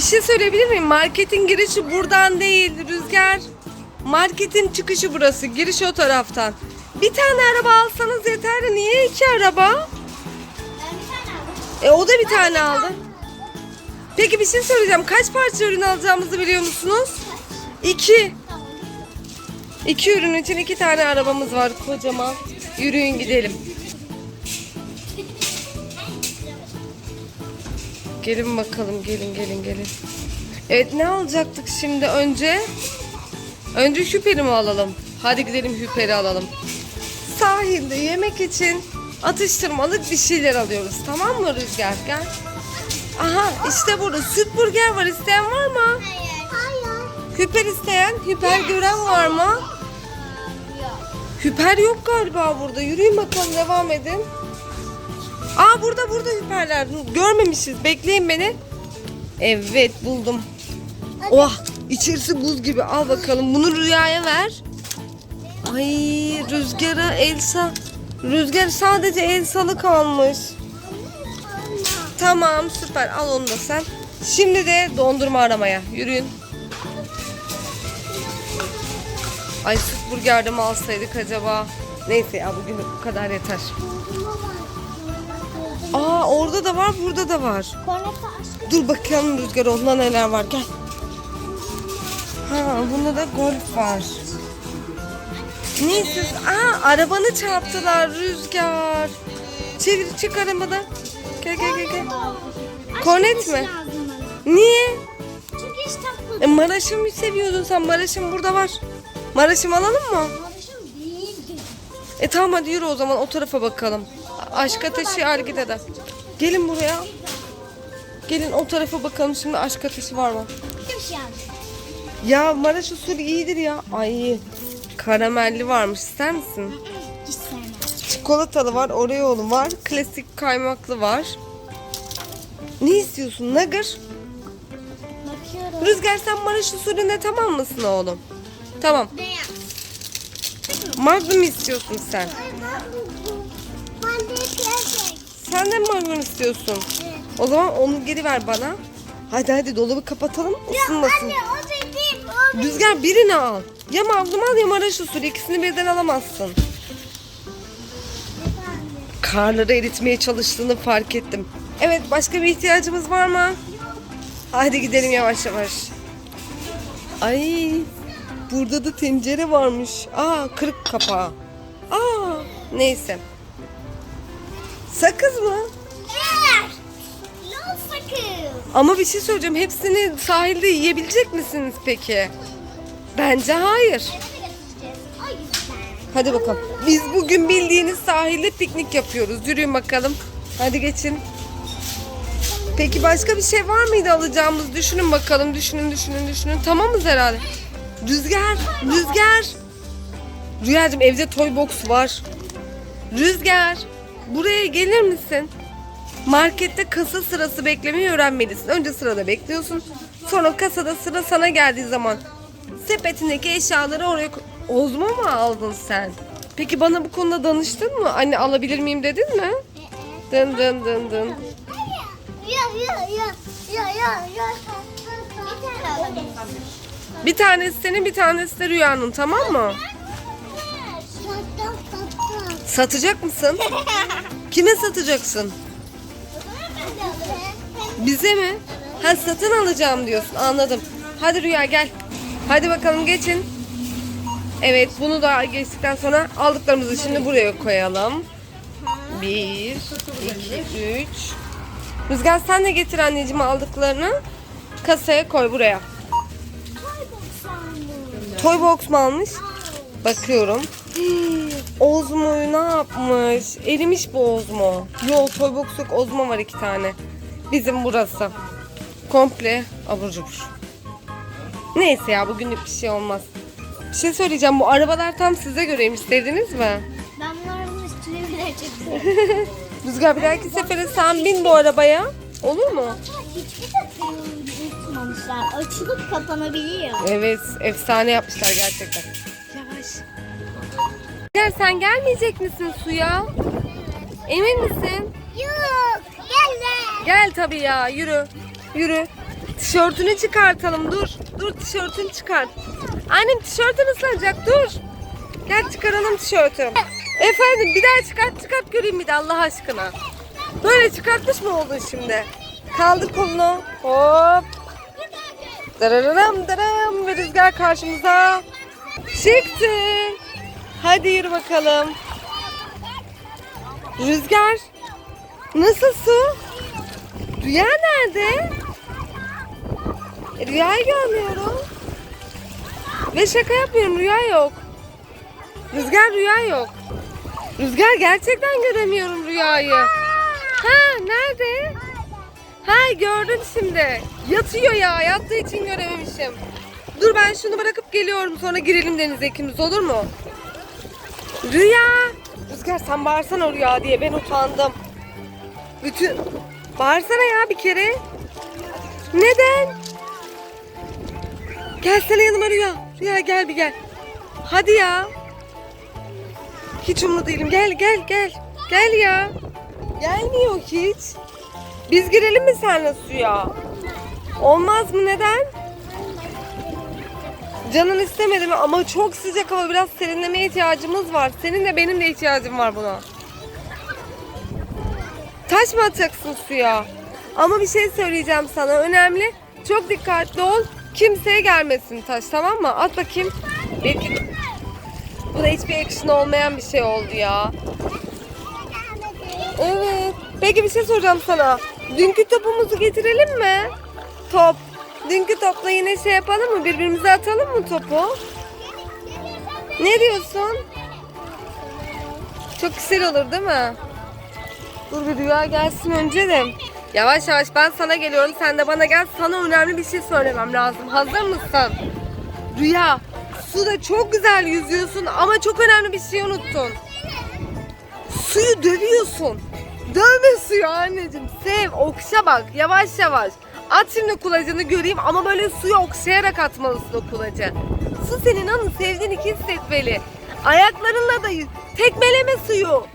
Bir şey söyleyebilir miyim? Marketin girişi buradan değil Rüzgar. Marketin çıkışı burası. Giriş o taraftan. Bir tane araba alsanız yeter. Niye iki araba? Bir tane aldım. E o da bir tane aldı. Peki bir şey söyleyeceğim. Kaç parça ürün alacağımızı biliyor musunuz? İki. İki ürün için iki tane arabamız var kocaman. Yürüyün gidelim. Gelin bakalım gelin gelin gelin. Evet ne alacaktık şimdi önce? Önce hüperi mi alalım? Hadi gidelim hüperi alalım. Sahilde yemek için atıştırmalık bir şeyler alıyoruz. Tamam mı Rüzgar? Gel. Aha işte burada süt burger var. İsteyen var mı? Hayır. Hayır. Hüper isteyen, hüper gören var mı? Yok. Hüper yok galiba burada. Yürüyün bakalım devam edin. Aa burada burada hüperler. Görmemişiz. Bekleyin beni. Evet buldum. Oh içerisi buz gibi. Al bakalım. Bunu Rüya'ya ver. Ay Rüzgar'a Elsa. Rüzgar sadece Elsa'lı kalmış. Tamam süper al onu da sen. Şimdi de dondurma aramaya. Yürüyün. Ay süt burger mi alsaydık acaba? Neyse ya bugün bu kadar yeter. Aa orada da var burada da var. Korneta aşkı. Dur bakalım Rüzgar onda neler var gel. Ha bunda da golf var. Neyse. Aa arabanı çarptılar Rüzgar. Çevir çık arabadan. Gel gel gel gel. Kornet mi? Niye? Çünkü hiç takmadım. E, Maraş'ı mı seviyordun sen? Maraş'ım burada var. Maraş'ım alalım mı? Kardeşim değildi. E tamam hadi yürü o zaman o tarafa bakalım. Aşk ateşi Argide'de. Gelin buraya. Gelin o tarafa bakalım şimdi aşk ateşi var mı? Ya Maraş usulü iyidir ya. Ay karamelli varmış ister misin? Çikolatalı var, oreo'lu var, klasik kaymaklı var. Ne istiyorsun? Nugger? Bakıyorum. Rüzgar sen Maraş usulüne tamam mısın oğlum? Tamam. Magnum istiyorsun sen. Sen de mi Magnum istiyorsun? Evet. O zaman onu geri ver bana. Hadi hadi dolabı kapatalım ısınmasın. Anne o dediğim o Rüzgar birini al. Ya Magnum al ya Maraş usulü. İkisini birden alamazsın. Karları eritmeye çalıştığını fark ettim. Evet başka bir ihtiyacımız var mı? Hadi gidelim yavaş yavaş. Ay burada da tencere varmış. Aa kırık kapağı. Aa neyse. Sakız mı? Ver. Yol sakız. Ama bir şey söyleyeceğim. Hepsini sahilde yiyebilecek misiniz peki? Bence hayır. Hadi bakalım. Biz bugün bildiğiniz sahilde piknik yapıyoruz. Yürüyün bakalım. Hadi geçin. Peki başka bir şey var mıydı alacağımız? Düşünün bakalım. Düşünün, düşünün, düşünün. Tamamız herhalde. Rüzgar, Rüzgar. Rüyacığım evde toy box var. Rüzgar, buraya gelir misin? Markette kasa sırası beklemeyi öğrenmelisin. Önce sırada bekliyorsun. Sonra kasada sıra sana geldiği zaman sepetindeki eşyaları oraya. Ozma mı aldın sen? Peki bana bu konuda danıştın mı? Anne alabilir miyim dedin mi? Dın dın dın dın. Bir tanesi senin bir tanesi de Rüya'nın tamam mı? Satacak mısın? Kime satacaksın? Bize mi? Ha satın alacağım diyorsun anladım. Hadi Rüya gel. Hadi bakalım geçin. Evet bunu da geçtikten sonra aldıklarımızı şimdi buraya koyalım. Bir, iki, üç. Rüzgar sen de getir anneciğim aldıklarını. Kasaya koy buraya. Toy box mu almış? Bakıyorum. Ozmo'yu ne yapmış? Erimiş bu Ozmo. Yo toy box yok Ozmo var iki tane. Bizim burası. Komple abur cubur. Neyse ya bugünlük bir şey olmaz. Bir şey söyleyeceğim bu arabalar tam size göreymiş. Sevdiniz mi? Ben bunların üstüne bile çıktım. Rüzgar bir dahaki sefere sen bin bu arabaya. Olur mu? Hiçbir takımı unutmamışlar. Açılıp kapanabiliyor. Evet efsane yapmışlar gerçekten. Gel sen gelmeyecek misin suya? Emin misin? Yok. Gel lan. Gel tabii ya yürü. Yürü. Tişörtünü çıkartalım dur. Dur tişörtünü çıkart. Annem tişörtün ıslanacak dur. Gel çıkaralım tişörtü. Efendim bir daha çıkart çıkart göreyim bir de Allah aşkına. Böyle çıkartmış mı oldun şimdi? Kaldır kolunu. Hop. Dararam daram ve rüzgar karşımıza çıktı. Hadi yürü bakalım. Rüzgar. Nasıl su? Rüya nerede? E, Rüyayı görmüyorum. Ve şaka yapmıyorum rüya yok. Rüzgar rüya yok. Rüzgar gerçekten göremiyorum rüyayı. Ha nerede? Ha gördüm şimdi. Yatıyor ya. Yattığı için görememişim. Dur ben şunu bırakıp geliyorum. Sonra girelim denize ikimiz olur mu? Rüya. Rüzgar sen bağırsana rüya diye ben utandım. Bütün... Bağırsana ya bir kere. Neden? Gelsene yanıma Rüya. Rüya gel bir gel. Hadi ya. Hiç umlu değilim. Gel gel gel. Gel ya. Gelmiyor hiç. Biz girelim mi seninle suya? Olmaz mı neden? Canın istemedi mi? Ama çok sıcak hava biraz serinlemeye ihtiyacımız var. Senin de benim de ihtiyacım var buna. Taş mı atacaksın suya? Ama bir şey söyleyeceğim sana önemli. Çok dikkatli ol. Kimseye gelmesin taş tamam mı? At bakayım. Belki... Bu da hiçbir action olmayan bir şey oldu ya. Evet. Peki bir şey soracağım sana. Dünkü topumuzu getirelim mi? Top. Dünkü topla yine şey yapalım mı? Birbirimize atalım mı topu? Ne diyorsun? Çok güzel olur değil mi? Dur bir rüya gelsin önce de. Yavaş yavaş ben sana geliyorum. Sen de bana gel. Sana önemli bir şey söylemem lazım. Hazır mısın? Rüya, suda çok güzel yüzüyorsun ama çok önemli bir şey unuttun. Suyu dövüyorsun. Dövme suyu anneciğim. Sev, okşa bak. Yavaş yavaş. At şimdi kulacını göreyim ama böyle suyu okşayarak atmalısın o kulacı. Su senin anı sevdiğini hissetmeli. Ayaklarınla da. Tekmeleme suyu.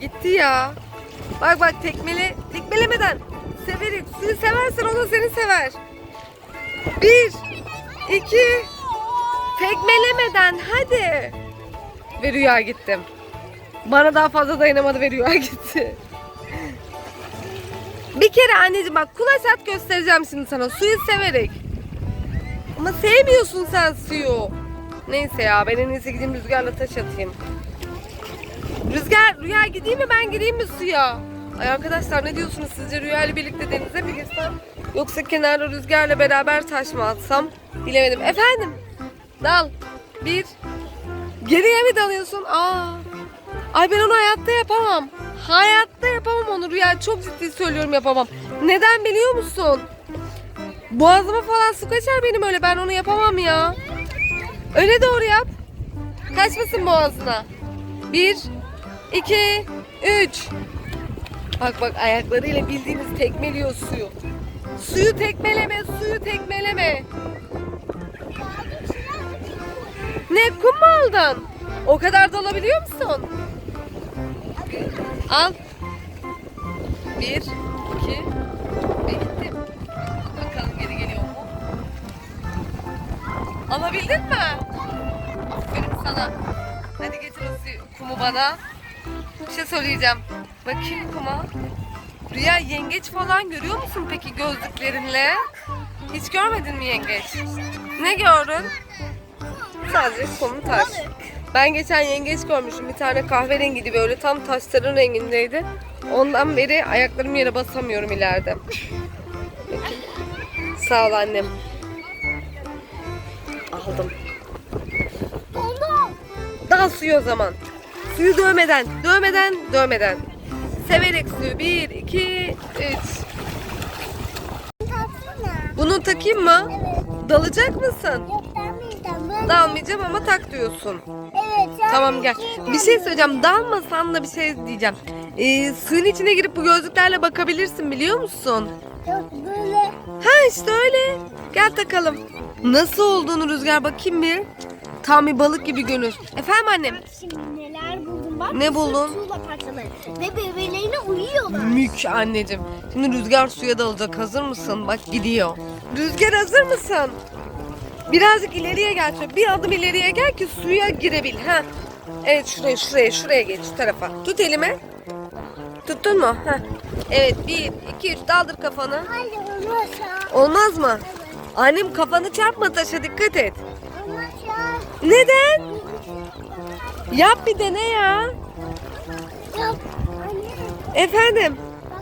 Gitti ya. Bak bak tekmele, tekmelemeden severek suyu seversen o da seni sever. Bir, iki, tekmelemeden hadi. Ve rüya gittim. Bana daha fazla dayanamadı ve rüya gitti. Bir kere anneciğim bak kulaç at göstereceğim şimdi sana suyu severek. Ama sevmiyorsun sen suyu. Neyse ya ben en iyisi gideyim rüzgarla taş atayım. Rüzgar, Rüya gideyim mi ben gireyim mi suya? Ay arkadaşlar ne diyorsunuz sizce Rüya ile birlikte denize mi girsem? Yoksa kenarda Rüzgar'la beraber taş mı atsam? Bilemedim. Efendim? Dal. Bir. Geriye mi dalıyorsun? Aa. Ay ben onu hayatta yapamam. Hayatta yapamam onu Rüya. Çok ciddi söylüyorum yapamam. Neden biliyor musun? Boğazıma falan su kaçar benim öyle. Ben onu yapamam ya. Öyle doğru yap. Kaçmasın boğazına. Bir, iki, üç. Bak bak ayaklarıyla bildiğiniz tekmeliyor suyu. Suyu tekmeleme, suyu tekmeleme. Ne kum mu aldın? O kadar da alabiliyor musun? Al. Bir, iki ve gittim. Bakalım geri geliyor mu? Alabildin mi? Aferin sana. Hadi getir o kumu bana. Bir şey söyleyeceğim. Bakayım kuma. Rüya yengeç falan görüyor musun peki gözlüklerinle? Hiç görmedin mi yengeç? Ne gördün? Sadece kum taş. Ben geçen yengeç görmüşüm. Bir tane kahverengi böyle tam taşların rengindeydi. Ondan beri ayaklarım yere basamıyorum ileride. Bakayım. Sağ ol annem. Aldım. Dal suyu o zaman. Suyu dövmeden, dövmeden, dövmeden. Severek suyu. Bir, iki, üç. Bunu takayım mı? Dalacak mısın? Yok böyle. Dalmayacağım ama tak diyorsun. Tamam gel. Bir şey söyleyeceğim. Dalmasan da bir şey diyeceğim. Ee, suyun içine girip bu gözlüklerle bakabilirsin biliyor musun? Yok böyle. Ha işte öyle. Gel takalım. Nasıl olduğunu Rüzgar bakayım bir. Tam bir balık gibi görünür. Efendim annem? Şimdi neler buldum bak. Ne buldun? Tuğla parçaları. Ve bebelerine uyuyorlar. Mük anneciğim. Şimdi Rüzgar suya dalacak. Hazır mısın? Bak gidiyor. Rüzgar hazır mısın? Birazcık ileriye gel. şöyle Bir adım ileriye gel ki suya girebil. Ha. Evet şuraya şuraya şuraya geç şu tarafa. Tut elime. Tuttun mu? Ha. Evet bir iki üç daldır kafanı. Hayır olmaz ya. Olmaz mı? Annem kafanı çarpma taşa dikkat et. Olmaz ya. Neden? Yap bir dene ya. Yok. Anne. Efendim.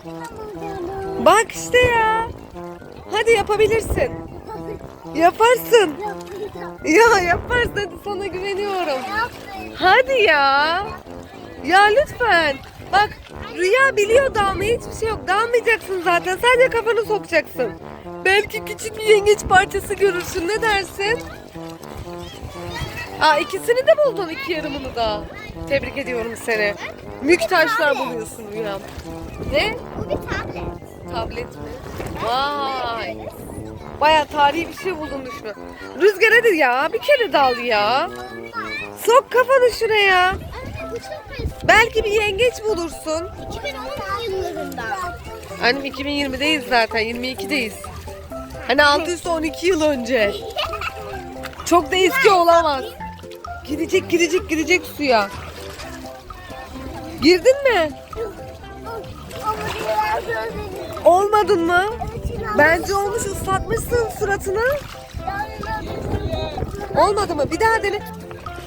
Baksana Bak işte ya. Hadi yapabilirsin. Yaparsın. Ya yaparsın hadi sana güveniyorum. Hadi ya. Ya lütfen. Bak Rüya biliyor dalmayı hiçbir şey yok. Dalmayacaksın zaten. Sadece kafanı sokacaksın. Belki küçük bir yengeç parçası görürsün. Ne dersin? Aa ikisini de buldun iki yarımını da. Tebrik ediyorum seni. Mük taşlar buluyorsun Rüya. Ne? Bu bir tablet. Tablet mi? Vay. Baya tarihi bir şey buldun düşünün. Rüzgar hadi ya bir kere dal ya. Sok kafanı şuraya. Anne bu çok eski. Belki bir yengeç bulursun. 2010 yıllarında. Annem 2020'deyiz zaten 22'deyiz. Hani 612 yıl önce. Çok da eski olamaz. Gidecek gidecek gidecek suya. Girdin mi? Olmadın mı? Bence olmuş ıslatmışsın suratını. Olmadı mı? Bir daha dene.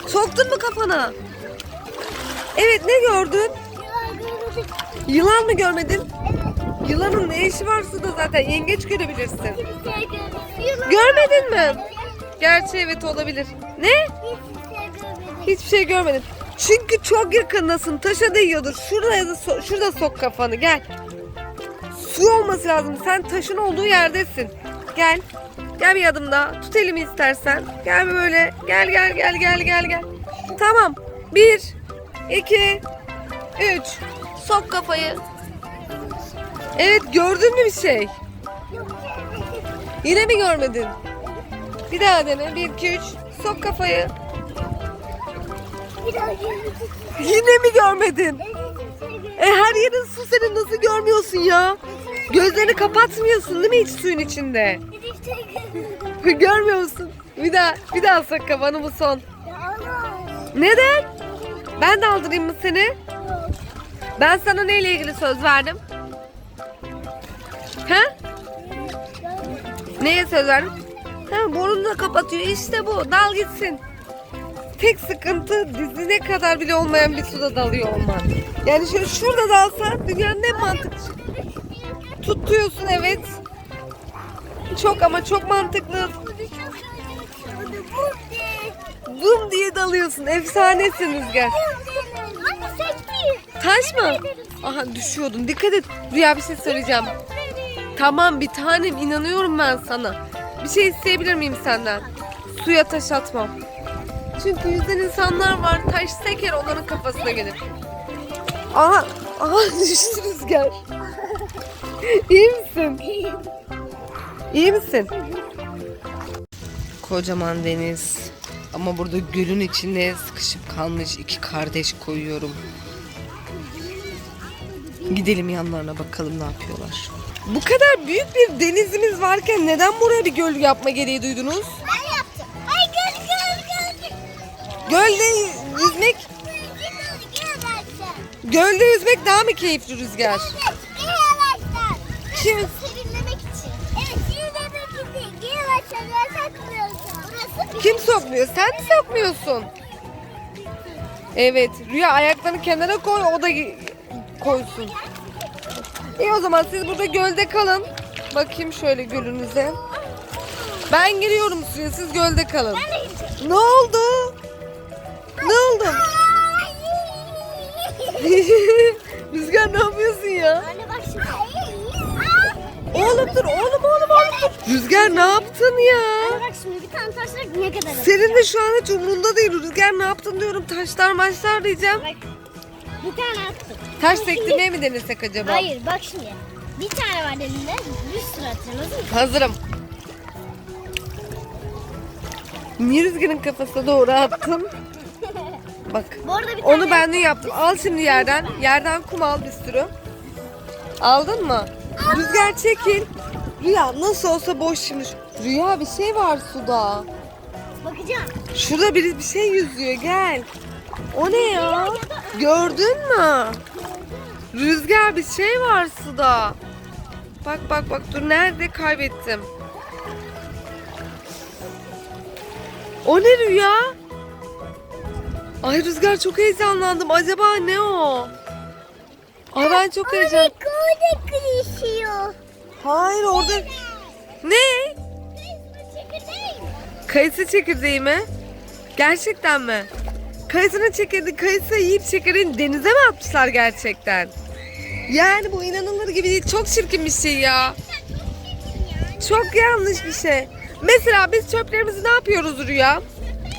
Soktun mu kafana? Evet ne gördün? Yılan mı görmedin? Yılanın ne işi var suda zaten? Yengeç görebilirsin. Görmedin mi? Gerçi evet olabilir. Ne? Hiçbir şey görmedim. Çünkü çok yakındasın. Taşa değiyordur. Şurada da so- şurada sok kafanı. Gel. Su olması lazım. Sen taşın olduğu yerdesin. Gel. Gel bir adım daha. Tut elimi istersen. Gel böyle. Gel gel gel gel gel gel. Tamam. Bir, iki, üç. Sok kafayı. Evet gördün mü bir şey? Yine mi görmedin? Bir daha dene. Bir, iki, üç. Sok kafayı. Yine mi görmedin? E her yerin su senin nasıl görmüyorsun ya? Gözlerini kapatmıyorsun değil mi hiç suyun içinde? Görmüyor musun? Bir daha, bir daha sok kafanı bu son. Neden? Ben de aldırayım mı seni? Ben sana neyle ilgili söz verdim? Ha? Neye söz verdim? Ha, burnunu da kapatıyor. İşte bu. Dal gitsin. Tek sıkıntı dizine kadar bile olmayan bir suda dalıyor olman. Yani şöyle şurada dalsa dünyanın en mantıklı. Tutuyorsun evet. Çok ama çok mantıklı. Bum diye dalıyorsun. Efsanesin Rüzgar. Taş mı? Aha düşüyordun. Dikkat et. Rüya bir şey söyleyeceğim. Tamam bir tanem inanıyorum ben sana. Bir şey isteyebilir miyim senden? Suya taş atmam. Çünkü yüzden insanlar var taş seker onların kafasına gelir. Aha, aha düştü rüzgar. İyi misin? İyi misin? Kocaman deniz. Ama burada gölün içine sıkışıp kalmış iki kardeş koyuyorum. Gidelim yanlarına bakalım ne yapıyorlar. Bu kadar büyük bir denizimiz varken neden buraya bir göl yapma gereği duydunuz? Ben yaptım. Ay göl göl göl. Gölde yüzmek, gölde yüzmek daha mı keyifli rüzgar? Kim? Serinlemek için. Evet, serinlemek için. Gel. Burası bir Kim sokmuyor? Sen mi sokmuyorsun? Evet, Rüya ayaklarını kenara koy, o da koysun. İyi o zaman siz burada gölde kalın. Bakayım şöyle gölünüze. Ben giriyorum suya, siz gölde kalın. Ne oldu? Ne oldu? Rüzgar ne yapıyorsun ya? Anne bak şimdi. Oğlum dur, oğlum oğlum oğlum dur. Rüzgar ne yaptın ya? Bak şimdi bir tane taşla ne kadar? Senin de şu an hiç umurunda değil. Rüzgar ne yaptın diyorum. Taşlar maçlar diyeceğim. Bak bir tane attım. Taş sektirmeye mi denesek acaba? Hayır bak şimdi. Bir tane var elinde. Bir sürü atacağım. Hazır mısın? Hazırım. Niye rüzgarın kafasına doğru attım? Bak. Bu arada bir Onu tane... ben dün yaptım. Al şimdi yerden. Yerden kum al bir sürü. Aldın mı? Rüzgar çekil. Rüya nasıl olsa boş şimdi. Rüya bir şey var suda. Bakacağım. Şurada biri bir şey yüzüyor gel. O ne ya? Gördün mü? Rüzgar bir şey var suda. Bak bak bak dur nerede kaybettim. O ne Rüya? Ay Rüzgar çok heyecanlandım. Acaba ne o? Ay ben çok heyecan. Kırışıyor. Hayır orada. Ne? Çekirdeği. Kayısı çekirdeği mi? Gerçekten mi? Kayısının çekirdeği, kayısı yiyip çekirdeğini denize mi atmışlar gerçekten? Yani bu inanılır gibi değil. Çok çirkin bir şey ya. Çok yanlış bir şey. Mesela biz çöplerimizi ne yapıyoruz Rüya?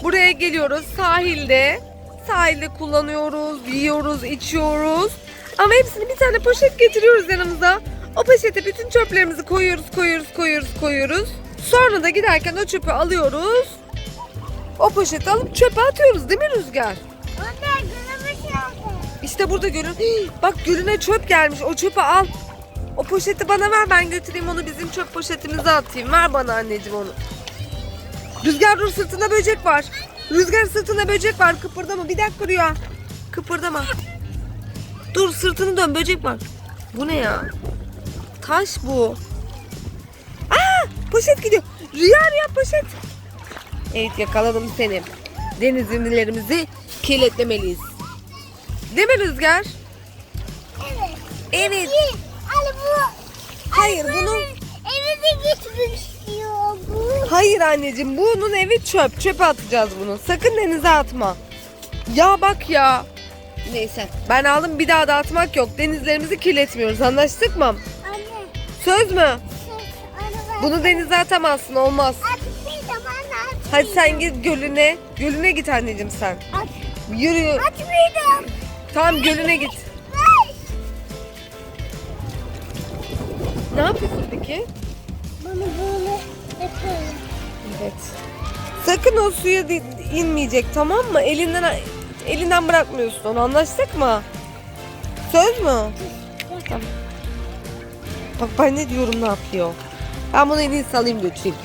Buraya geliyoruz sahilde. Sahilde kullanıyoruz, yiyoruz, içiyoruz. Ama hepsini bir tane poşet getiriyoruz yanımıza. O poşete bütün çöplerimizi koyuyoruz, koyuyoruz, koyuyoruz, koyuyoruz. Sonra da giderken o çöpü alıyoruz. O poşeti alıp çöpe atıyoruz değil mi Rüzgar? Kırmış oldu. İşte burada gölün. Hii, Bak gölüne çöp gelmiş. O çöpü al. O poşeti bana ver ben götüreyim onu bizim çöp poşetimize atayım. Ver bana anneciğim onu. Rüzgar dur sırtında böcek var. Rüzgar sırtında böcek var. Kıpırdama bir dakika Rüya. Kıpırdama. Dur sırtını dön böcek var. Bu ne ya? Taş bu. Aa poşet gidiyor. Rüya Rüya poşet. Evet yakaladım seni. Deniz ürünlerimizi kirletmemeliyiz. Değil mi Rüzgar? Evet. Evet. Al bu. Hayır Al bunu Evine gitmek istiyor bu. Hayır anneciğim bunun evi çöp. Çöpe atacağız bunu. Sakın denize atma. Ya bak ya. Neyse ben aldım bir daha da atmak yok. Denizlerimizi kirletmiyoruz. Anlaştık mı? Söz mü? Bunu denize atamazsın olmaz. Hadi sen git gölüne. Gölüne git anneciğim sen. Yürü. Atmayacağım. Tamam gölüne git. Ne yapıyorsun peki? Bunu böyle yapıyorum. Evet. Sakın o suya inmeyecek tamam mı? Elinden elinden bırakmıyorsun onu anlaştık mı? Söz mü? Tamam. Bak ben ne diyorum ne yapıyor. Ben bunu en iyisi alayım götüreyim.